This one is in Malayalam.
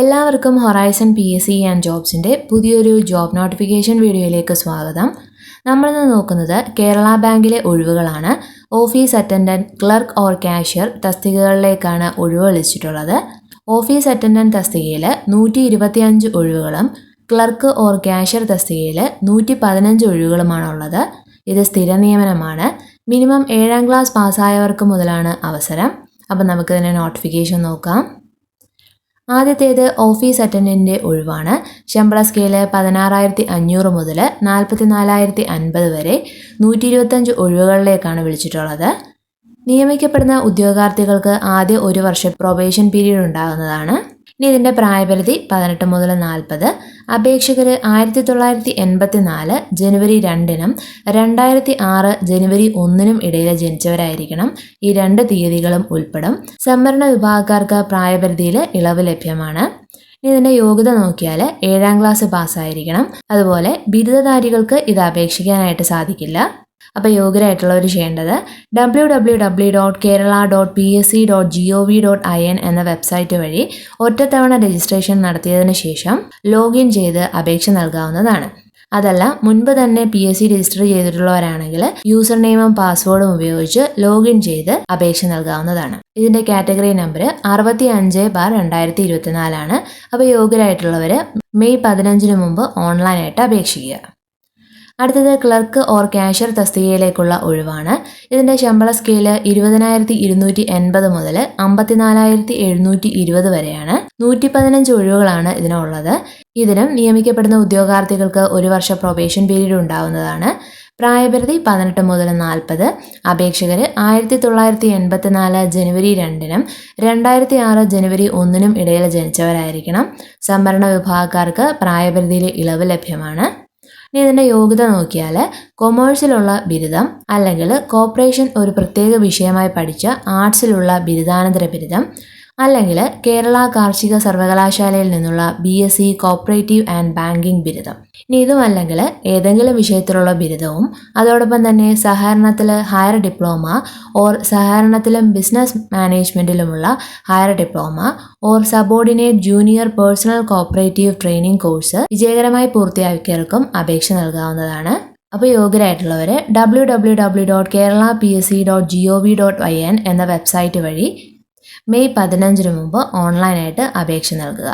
എല്ലാവർക്കും horizon P S C and ജോബ്സിന്റെ പുതിയൊരു ജോബ് നോട്ടിഫിക്കേഷൻ വീഡിയോയിലേക്ക് സ്വാഗതം. നമ്മളിന്ന് നോക്കുന്നത് കേരള ബാങ്കിലെ ഒഴിവുകളാണ്. Office attendant clerk or cashier തസ്തികകളിലേക്കാണ് ഒഴിവ് വിളിച്ചിട്ടുള്ളത് ഓഫീസ് അറ്റൻഡന്റ് തസ്തികയിൽ നൂറ്റി ഇരുപത്തിയഞ്ച് ഒഴിവുകളും ക്ലർക്ക് ഓർ കാഷ്യർ തസ്തികയിൽ നൂറ്റി പതിനഞ്ച് ഒഴിവുകളുമാണുള്ളത്. ഇത് സ്ഥിര നിയമനമാണ്. മിനിമം ഏഴാം ക്ലാസ് പാസ്സായവർക്ക് മുതലാണ് അവസരം. അപ്പം നമുക്കിതിന്റെ നോട്ടിഫിക്കേഷൻ നോക്കാം. ആദ്യത്തേത് ഓഫീസ് അറ്റൻഡന്റിന്റെ ഒഴിവാണ്. ശമ്പള സ്കെയിൽ പതിനാറായിരത്തി അഞ്ഞൂറ് മുതൽ നാൽപ്പത്തി നാലായിരത്തി അൻപത് വരെ നൂറ്റി ഇരുപത്തഞ്ച് ഒഴിവുകളിലേക്കാണ് വിളിച്ചിട്ടുള്ളത്. നിയമിക്കപ്പെടുന്ന ഉദ്യോഗാർത്ഥികൾക്ക് ആദ്യ ഒരു വർഷം പ്രൊബേഷൻ പീരീഡ് ഉണ്ടാകുന്നതാണ്. ഇനി ഇതിന്റെ പ്രായപരിധി പതിനെട്ട് മുതൽ നാൽപ്പത് അപേക്ഷകർ ആയിരത്തി തൊള്ളായിരത്തി എൺപത്തി നാല് ജനുവരി രണ്ടിനും രണ്ടായിരത്തി ആറ് ജനുവരി ഒന്നിനും ഇടയിൽ ജനിച്ചവരായിരിക്കണം. ഈ രണ്ട് തീയതികളും ഉൾപ്പെടും. സംവരണ വിഭാഗക്കാർക്ക് പ്രായപരിധിയിൽ ഇളവ് ലഭ്യമാണ്. ഇതിന്റെ യോഗ്യത നോക്കിയാൽ ഏഴാം ക്ലാസ് പാസ്സായിരിക്കണം. അതുപോലെ ബിരുദധാരികൾക്ക് ഇത് അപേക്ഷിക്കാനായിട്ട് സാധിക്കില്ല. അപ്പോൾ യോഗ്യരായിട്ടുള്ളവർ ചെയ്യേണ്ടത് W W W dot Kerala dot P S C dot G O V dot I N എന്ന വെബ്സൈറ്റ് വഴി ഒറ്റത്തവണ രജിസ്ട്രേഷൻ നടത്തിയതിന് ശേഷം ലോഗിൻ ചെയ്ത് അപേക്ഷ നൽകാവുന്നതാണ്. അതല്ല മുൻപ് തന്നെ പി എസ് സി രജിസ്റ്റർ ചെയ്തിട്ടുള്ളവരാണെങ്കിൽ യൂസർ നെയിമും പാസ്വേഡും ഉപയോഗിച്ച് ലോഗിൻ ചെയ്ത് അപേക്ഷ നൽകാവുന്നതാണ്. ഇതിന്റെ കാറ്റഗറി നമ്പർ അറുപത്തി അഞ്ച് ബാർ രണ്ടായിരത്തി ഇരുപത്തിനാലാണ് അപ്പോൾ യോഗ്യരായിട്ടുള്ളവർ മെയ് പതിനഞ്ചിന് മുമ്പ് ഓൺലൈനായിട്ട് അപേക്ഷിക്കുക. അടുത്തത് ക്ലർക്ക് ഓർ കാഷ്യർ തസ്തികയിലേക്കുള്ള ഒഴിവാണ്. ഇതിന്റെ ശമ്പള സ്കെയിൽ ഇരുപതിനായിരത്തി ഇരുന്നൂറ്റി എൺപത് മുതൽ അമ്പത്തിനാലായിരത്തി എഴുന്നൂറ്റി ഇരുപത് വരെയാണ്. നൂറ്റി പതിനഞ്ച് ഒഴിവുകളാണ് ഇതിനുള്ളത്. ഇതിനും നിയമിക്കപ്പെടുന്ന ഉദ്യോഗാർത്ഥികൾക്ക് ഒരു വർഷ പ്രൊബേഷൻ പീരീഡ് ഉണ്ടാവുന്നതാണ്. പ്രായപരിധി പതിനെട്ട് മുതൽ നാൽപ്പത് അപേക്ഷകർ ആയിരത്തി തൊള്ളായിരത്തി എൺപത്തിനാല് ജനുവരി രണ്ടിനും രണ്ടായിരത്തി ആറ് ജനുവരി ഒന്നിനും ഇടയിൽ ജനിച്ചവരായിരിക്കണം. സംവരണ വിഭാഗക്കാർക്ക് പ്രായപരിധിയിൽ ഇളവ് ലഭ്യമാണ്. ഇനി ഇതിന്റെ യോഗ്യത നോക്കിയാൽ കൊമേഴ്സിലുള്ള ബിരുദം അല്ലെങ്കിൽ കോപ്പറേഷൻ ഒരു പ്രത്യേക വിഷയമായി പഠിച്ച ആർട്സിലുള്ള ബിരുദാനന്തര ബിരുദം. അല്ലെങ്കിൽ കേരള കാർഷിക സർവകലാശാലയിൽ നിന്നുള്ള B S C cooperative and banking ബിരുദം. ഇനി ഇതുമല്ലെങ്കിൽ ഏതെങ്കിലും വിഷയത്തിലുള്ള ബിരുദവും അതോടൊപ്പം തന്നെ സഹകരണത്തിൽ ഹയർ ഡിപ്ലോമ ഓർ സഹകരണത്തിലും business മാനേജ്മെന്റിലുമുള്ള higher diploma or subordinate junior personnel cooperative training course വിജയകരമായി പൂർത്തിയാക്കിയവർക്കും അപേക്ഷ നൽകാവുന്നതാണ്. അപ്പോൾ യോഗ്യരായിട്ടുള്ളവർ W W W dot Kerala P S C dot G O V dot I N എന്ന വെബ്സൈറ്റ് വഴി മെയ് പതിനഞ്ചിന് മുമ്പ് ഓൺലൈനായിട്ട് അപേക്ഷ നൽകുക.